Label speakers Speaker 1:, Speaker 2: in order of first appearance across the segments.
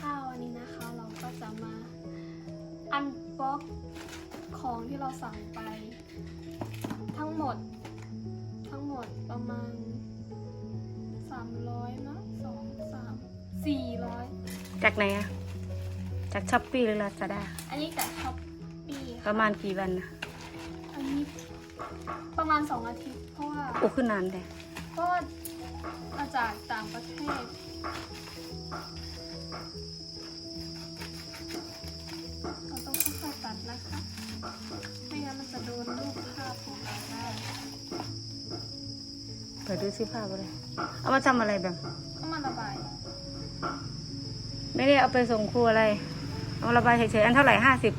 Speaker 1: ค่ะวันนี้นะคะเราก็
Speaker 2: จะมาอันบล็อก
Speaker 1: ของที่เราสั่ง
Speaker 2: ไป ทั้งห
Speaker 1: มดทั้งหมดประมาณ 300
Speaker 2: นะสอ
Speaker 1: งสามสี่ร้อย
Speaker 2: จากไหนอะจากช้อปปี้หรือลาซาด้า
Speaker 1: อันนี้จากช้อปปี้
Speaker 2: ประมาณกี่วันอะ
Speaker 1: อันนี้ประมาณสองอาทิตย์เพราะว่า
Speaker 2: โอ้ขึ้นนานเลย
Speaker 1: ก็มาจากต่างประเทศ เราต้องค่อยๆตัดนะคะ ไม่งั้นมันจะโดนรูปภาพของเราได้
Speaker 2: เปิดดูสิภาพอะไร เอามาทำอะไรแบบ
Speaker 1: ก็มาระบาย
Speaker 2: ไม่ได้เอาไปส่งครูอะไร เอามาระบายเฉยๆ อันเท่าไหร่ห้าสิบ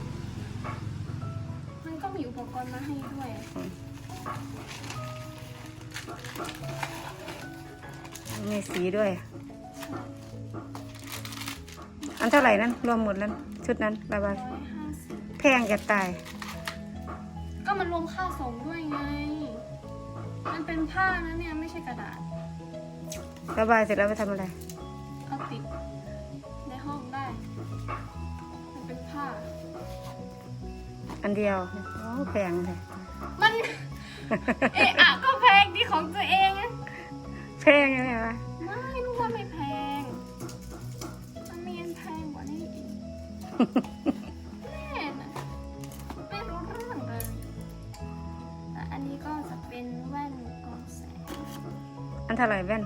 Speaker 1: มันก็มีอุปกรณ์มาให้ด้วย
Speaker 2: มีสีด้วย อันเท่าไหร่นั้น รวมหมดแล้วชุดนั้นระบาย
Speaker 1: ร้อยห้าสิบ
Speaker 2: แพงจะตาย
Speaker 1: ก็มันรวมค่าส่งด้วยไง มันเป็นผ้านะเนี่ยไม่ใช่กระดาษ
Speaker 2: ระบายเสร็จแล้วไปทำอะไร
Speaker 1: เอาติดในห้องได้ มันเป็นผ้า
Speaker 2: อันเดียว โอ้แพงเลย
Speaker 1: มัน เอะอะก็แพงดีของตัวเองอะ
Speaker 2: แพงยังไงวะ
Speaker 1: ไม่รู้ว่าไม่แพ แม่น่ะไม่รู้เรื่องเลยแต่อันนี้ก็จะเป็นแว่นกรองแสง
Speaker 2: อันเท่าไหร่แว่น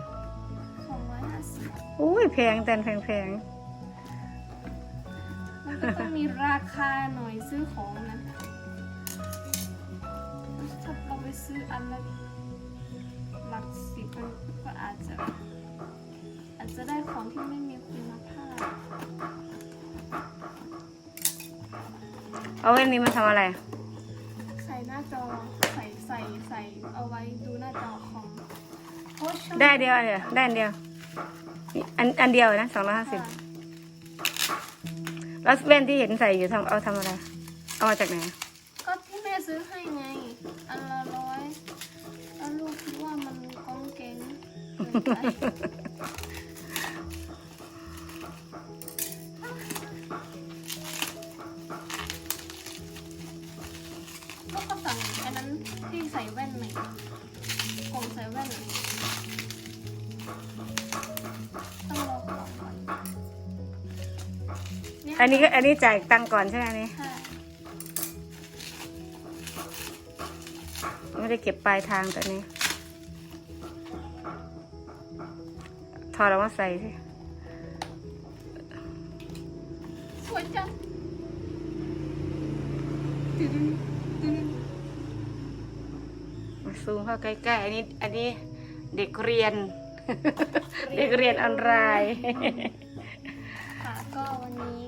Speaker 1: สองร้อยห้าสิบ
Speaker 2: อุ้ยแพงแต่แพงแพง
Speaker 1: มันก็ต้องมีราคาหน่อยซื้อของนะถ้าเราไปซื้ออันละหลักสิบมันก็อาจจะ อาจจะได้ของที่ไม่มีคุณภาพ
Speaker 2: เอาแว่นนี้มาทำอะไร
Speaker 1: ใส่หน้าจอใส่ใส่ใส่เอาไว้ดูหน้าจอคอมเพราะช่วง
Speaker 2: ได้เดียวเดียวได้อันเดียวนี่อันอันเดียวนะสองร้อยห้าสิบ
Speaker 1: ค่ะ
Speaker 2: แล้วแว่นที่เห็นใส่อยู่ทำเอาทำอะไร เอามาจากไหน
Speaker 1: ก็ที่แม่ซื้อให้ไง อันละร้อยแล้วลูกคิดว่ามันก้องเก่งเกินไป ใส่แว่นใหม่กล่องใส่แว่นอะต้องรอกล่องก่อนเย
Speaker 2: อันนี้ก็อันนี้จ่ายตังค์ก่อนใช่ไหมอันนี้
Speaker 1: ใช่
Speaker 2: ไม่ได้เก็บปลายทางแต่นี้ ถอดออกมาใส่สิ
Speaker 1: สวยจังตึ้งตึ้ง
Speaker 2: มา ซูมเข้าใกล้ๆ อันนี้ อันนี้เด็กเรียน เด็กเรียนออนไลน์
Speaker 1: ค่ะก็วันนี้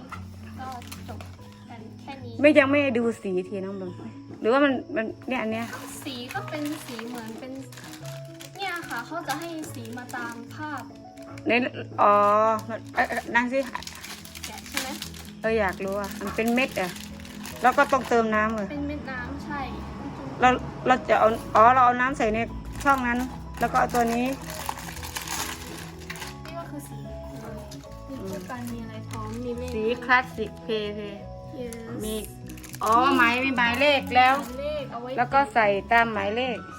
Speaker 1: ก็จบกันแค่นี้
Speaker 2: ไม่ยังไม่ดูสีทีน้องเบิงหรือว่ามันมันเนี่ยอันเนี้ย
Speaker 1: สีก็เป็นสีเหมือนเป็น เนี่ยค่ะเขาจะให้สีมาตามภาพ
Speaker 2: ในอ๋อมันเอ้ยเอ้ยนั่งสิ
Speaker 1: แกะใช่ไหม
Speaker 2: เอออยากรู้อะมันเป็นเม็ดอะแล้วก็ต้องเติมน้ำเลย
Speaker 1: เป็นเม็ดน้ำใช่
Speaker 2: เราเราจะเอาอ๋อเราเอาน้ำใส่ในช่องนั้น แล้วก็เอาตัวนี้
Speaker 1: นี่ก็คือสีมีคู่กันมีอะไรพร้อมมีเลข
Speaker 2: สีคลาสสิกเพย์เพย์
Speaker 1: Yes
Speaker 2: มีอ๋อหมายมีหมายเลขแล้ว
Speaker 1: เลขเอาไว้
Speaker 2: แล้วก็ใส่ตามหมายเลข
Speaker 1: ใช่